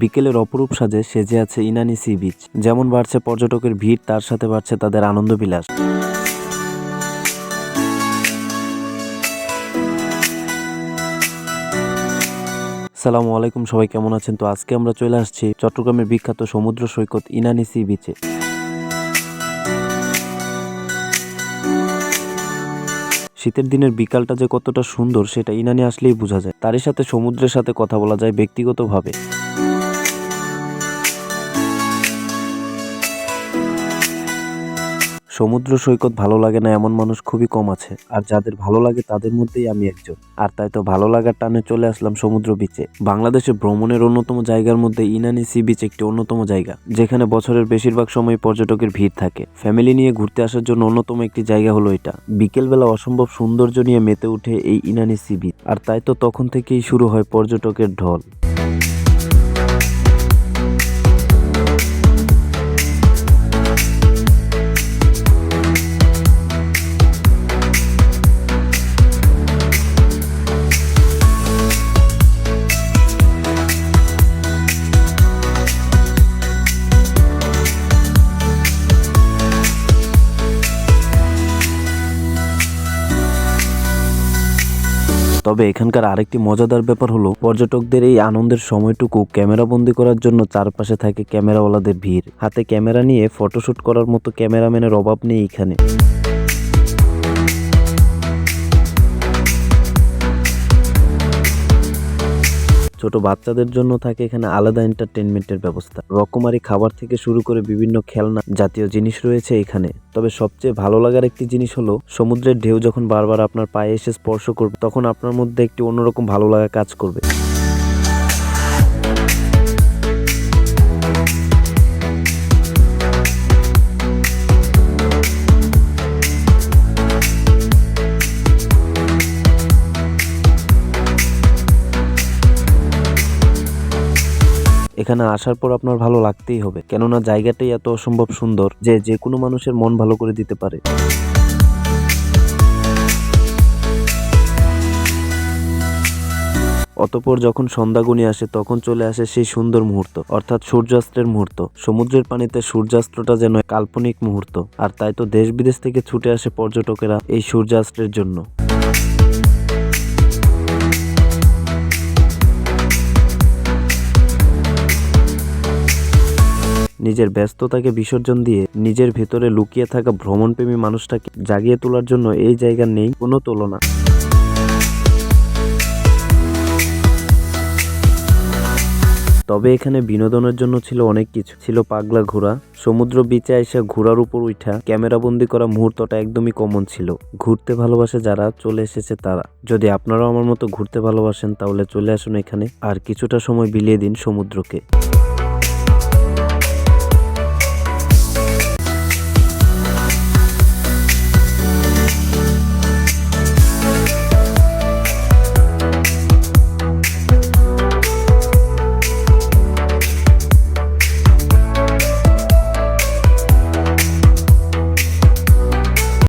বিকেলের অপরূপ সাজে সেজে আছে ইনানি সি বিচ। যেমন বাড়ছে পর্যটকের ভিড়, তার সাথে বাড়ছে তাদের আনন্দ বিলাস সালামু আলাইকুম, সবাই কেমন আছেন? তো আজকে আমরা চলে আসছি চট্টগ্রামের বিখ্যাত সমুদ্র সৈকত ইনানি সি বিচে। শীতের দিনের বিকালটা যে কতটা সুন্দর, সেটা ইনানি আসলেই বোঝা যায়। তারই সাথে সমুদ্রের সাথে কথা বলা যায় ব্যক্তিগতভাবে। সমুদ্র সৈকত ভালো লাগে না এমন মানুষ খুবই কম আছে, আর যাদের ভালো লাগে তাদের মধ্যেই আমি একজন। আর তাই তো ভালো লাগার টানে চলে আসলাম সমুদ্র বিচে বাংলাদেশে ভ্রমণের অন্যতম জায়গার মধ্যে ইনানি সি বিচ একটি অন্যতম জায়গা, যেখানে বছরের বেশিরভাগ সময় পর্যটকের ভিড় থাকে। ফ্যামিলি নিয়ে ঘুরতে আসার জন্য অন্যতম একটি জায়গা হলো এটা। বিকেলবেলা অসম্ভব সৌন্দর্য নিয়ে মেতে উঠে এই ইনানি সি বিচ আর তাই তো তখন থেকেই শুরু হয় পর্যটকের ঢল। তবে এখানকার আরেকটি মজাদার ব্যাপার হলো, পর্যটকদের এই আনন্দের সময়টুকু ক্যামেরা ক্যামেরাবন্দি করার জন্য চারপাশে থাকে ক্যামেরাওয়ালাদের ভিড়। হাতে ক্যামেরা নিয়ে ফটোশ্যুট করার মতো ক্যামেরাম্যানের অভাব নেই এখানে। ছোট বাচ্চাদের জন্য থাকে এখানে আলাদা এন্টারটেনমেন্টের ব্যবস্থা। রকমারি খাবার থেকে শুরু করে বিভিন্ন খেলনা জাতীয় জিনিস রয়েছে এখানে। তবে সবচেয়ে ভালো লাগার একটি জিনিস হলো, সমুদ্রের ঢেউ যখন বারবার আপনার পায়ে এসে স্পর্শ করবে, তখন আপনার মধ্যে একটি অন্যরকম ভালো লাগা কাজ করবে। এখানে আসার পর আপনার ভালো লাগতেই হবে। কেননা জায়গাটাই এত অসম্ভব সুন্দর যে যে কোনো মানুষের মন ভালো করে দিতে পারে। অতপর যখন সন্ধ্যা আসে, তখন চলে আসে সেই সুন্দর মুহূর্ত, অর্থাৎ সূর্যাস্তের মুহূর্ত। সমুদ্রের পানিতে সূর্যাস্তটা যেন কাল্পনিক মুহূর্ত। আর তাই তো দেশ বিদেশ থেকে ছুটে আসে পর্যটকেরা এই সূর্যাস্তের জন্য। নিজের ব্যস্ততাকে বিসর্জন দিয়ে নিজের ভেতরে লুকিয়ে থাকা ভ্রমণপ্রেমী মানুষটাকে জাগিয়ে তোলার জন্য এই জায়গা নেই কোনো তুলনা। তবে এখানে বিনোদনের জন্য ছিল অনেক কিছু। ছিল পাগলা ঘোরা সমুদ্র বিচে এসে ঘোড়ার উপর উঠা ক্যামেরাবন্দি করা মুহূর্তটা একদমই কমন ছিল। ঘুরতে ভালোবাসে যারা, চলে এসেছে তারা। যদি আপনারাও আমার মতো ঘুরতে ভালোবাসেন তাহলে চলে আসুন এখানে, আর কিছুটা সময় বিলিয়ে দিন সমুদ্রকে।